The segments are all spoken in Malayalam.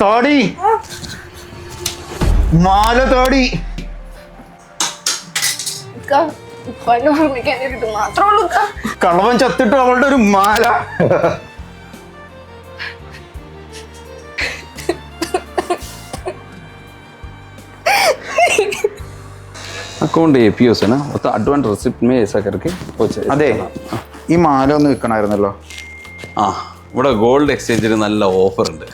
താടി മാല താടി ഇക്ക, ഉപ്പാന്റെ ഓർമ്മിക്കാൻ ഇത് മാത്രമേ ഉള്ളൂ ഇക്ക. കളവൻ ചത്തിട്ട് അവളുടെ ഒരു മാല अकाउंट ए पी है ना वो तो एडवांस रिसिप्ट में ऐसा करके वो चाहिए അതെ ഈ മാല ഒന്ന് വിൽക്കണമായിരുന്നല്ലോ ആ ഇവിടെ ഗോൾഡ് എക്സ്ചേഞ്ചിന് നല്ല ഓഫർ ഉണ്ട്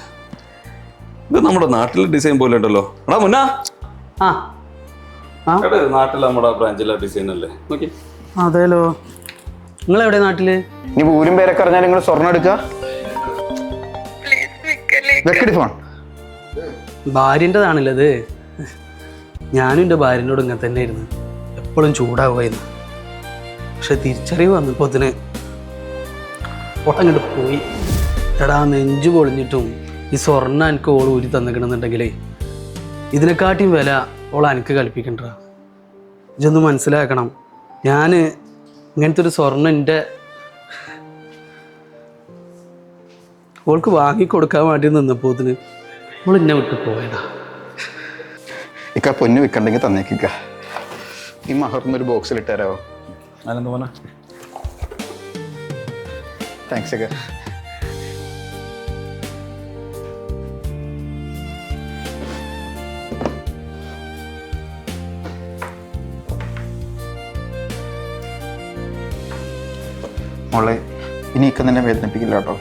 ഇത് നമ്മുടെ നാട്ടിലെ ഡിസൈൻ പോലെ ഉണ്ടല്ലോ. എടാ മുന്ന. ആ. ആ. എടാ ഇത് നാട്ടിലെ നമ്മുടെ ബ്രാഞ്ചിലെ ഡിസൈൻ അല്ലേ? നോക്കി. അതേലോ. നിങ്ങൾ എവിടെ നാട്ടിൽ? ഇനി ഊരും പേരൊക്കെ അറിഞ്ഞാൽ നിങ്ങൾ സ്വർണം എടുക്കുക വെക്കടി ഫോൺ ഭാര്യന്റെതാണല്ലോ അത് ഞാനും എന്റെ ഭാര്യനോട് ഇങ്ങനെ തന്നെ ആയിരുന്നു എപ്പോഴും ചൂടാവുമായിരുന്നു. പക്ഷെ തിരിച്ചറിവ് വന്നപ്പോൾ അതിന് ഒട്ടങ്ങോട്ട് പോയി. എടാ നെഞ്ചു പൊളിഞ്ഞിട്ടും ഈ സ്വർണ എനിക്ക് ഓൾ ഊരി തന്നിക്കണമെന്നുണ്ടെങ്കിലേ ഇതിനെക്കാട്ടിയും വില ഓൾ എനിക്ക് കൽപ്പിക്കണ്ട. ഇതൊന്ന് മനസ്സിലാക്കണം. ഞാൻ ഇങ്ങനത്തെ ഒരു സ്വർണം എന്റെ ഓൾക്ക് വാങ്ങിക്കൊടുക്കാൻ വേണ്ടി നിന്നപ്പോൾ ഇതിന് ഓൾ എന്നെ വിട്ടു പോയതാ. ഇക്ക പൊന്നു വിൽക്കണ്ടെങ്കിൽ തന്നേക്കിക്ക. ഈ മഹർന്ന് ഒരു ബോക്സിൽ ഇട്ടുതരാമോ അതെന്ത് മോനെ? താങ്ക്സ് ഒക്കെ മോളെ ഇനി ഇക്ക നിന്നെ വേദനിപ്പിക്കില്ല കേട്ടോ.